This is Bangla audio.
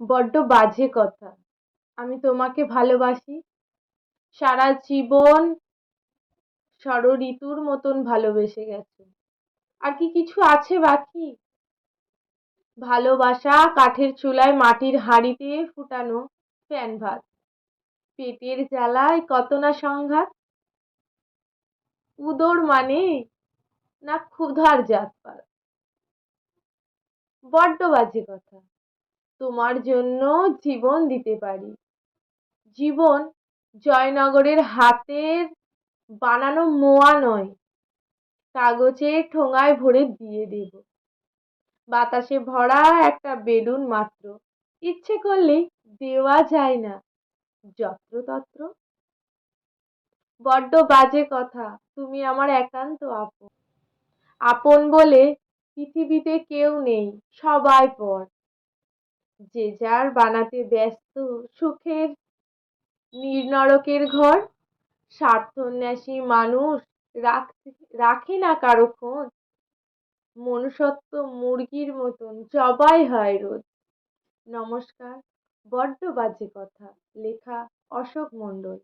বড্ড বাজে কথা। আমি তোমাকে ভালোবাসি। সারা জীবন ষড়ঋতুর মতন ভালোবেসে গেছো। আর কি কিছু আছে বাকি? ভালোবাসা কাঠের চুলায় মাটির হাঁড়িতে ফুটানো ফ্যান ভাত। পেটের জ্বালায় কত না সংঘাত? উদর মানে না ক্ষুধার জাতপাত বড্ড বাজে কথা। তোমার জন্য জীবন দিতে পারি। জীবন জয়নগরের হাতের বানানো মোয়া নয়, কাগজে ঠোঙায় ভরে দিয়ে দেব। বাতাসে ভরা একটা বেলুন মাত্র, ইচ্ছে করলেই দেওয়া যায় না। যত্রতত্র বড্ড বাজে কথা, তুমি আমার একান্ত আপন। আপন বলে পৃথিবীতে কেউ নেই, সবাই পর। যে যার বানাতে ব্যস্ত সুখের নির্নরকের ঘর, স্বার্থন্যাসী মানুষ রাখে না কারও খোঁজ। মনুষ্যত্ব মুরগির মতন জবাই হয় রোজ। নমস্কার, বড্ড বাজে কথা, লেখা অশোক মণ্ডল।